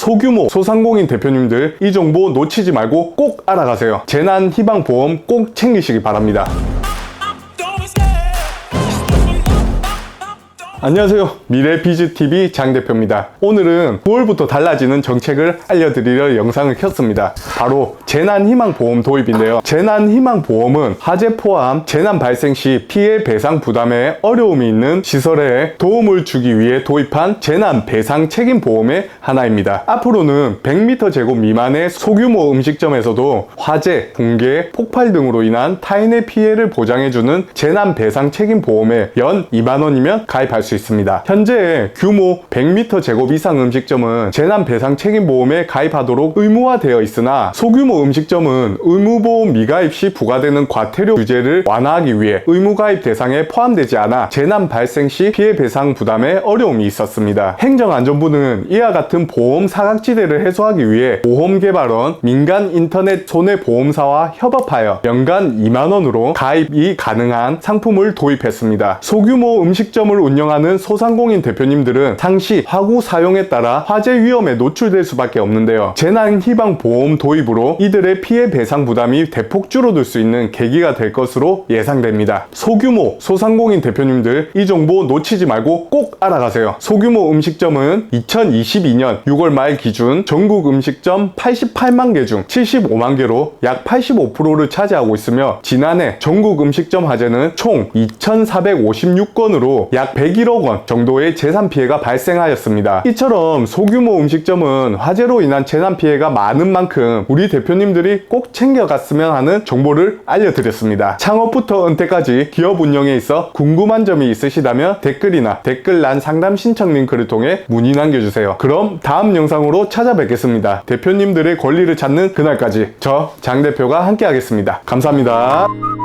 소규모 소상공인 대표님들 이 정보 놓치지 말고 꼭 알아가세요. 재난 희망 보험 꼭 챙기시기 바랍니다. 안녕하세요. 미래비즈TV 장 대표입니다. 오늘은 9월부터 달라지는 정책을 알려드리려 영상을 켰습니다. 바로 재난희망보험 도입인데요. 재난희망보험은 화재 포함 재난 발생 시 피해 배상 부담에 어려움이 있는 시설에 도움을 주기 위해 도입한 재난 배상 책임 보험의 하나입니다. 앞으로는 100m 제곱 미만의 소규모 음식점에서도 화재, 붕괴, 폭발 등으로 인한 타인의 피해를 보장해주는 재난 배상 책임 보험에 연 2만 원이면 가입할 수 있습니다. 현재 규모 100m 제곱 이상 음식점은 재난 배상 책임 보험에 가입하도록 의무화되어 있으나 소규모 음식점은 의무보험 미가입 시 부과되는 과태료 규제를 완화하기 위해 의무가입 대상에 포함되지 않아 재난 발생 시 피해 배상 부담에 어려움이 있었습니다. 행정안전부는 이와 같은 보험 사각지대를 해소하기 위해 보험개발원 민간 인터넷 손해보험사와 협업하여 연간 2만원으로 가입이 가능한 상품을 도입했습니다. 소규모 음식점을 운영하는 소상공인 대표님들은 상시 화구 사용에 따라 화재 위험에 노출될 수밖에 없는데요. 재난 희망 보험 도입으로 이들의 피해 배상 부담이 대폭 줄어들 수 있는 계기가 될 것으로 예상됩니다. 소규모 소상공인 대표님들 이 정보 놓치지 말고 꼭 알아가세요. 소규모 음식점은 2022년 6월 말 기준 전국 음식점 88만 개 중 75만 개로 약 85%를 차지하고 있으며 지난해 전국 음식점 화재는 총 2,456건으로 약 101억 원 정도의 재산 피해가 발생하였습니다. 이처럼 소규모 음식점은 화재로 인한 재산 피해가 많은 만큼 우리 대표님들이 꼭 챙겨갔으면 하는 정보를 알려드렸습니다. 창업부터 은퇴까지 기업 운영에 있어 궁금한 점이 있으시다면 댓글이나 댓글 란 상담 신청 링크를 통해 문의 남겨주세요. 그럼 다음 영상으로 찾아뵙겠습니다. 대표님들의 권리를 찾는 그날까지 저 장 대표가 함께 하겠습니다. 감사합니다.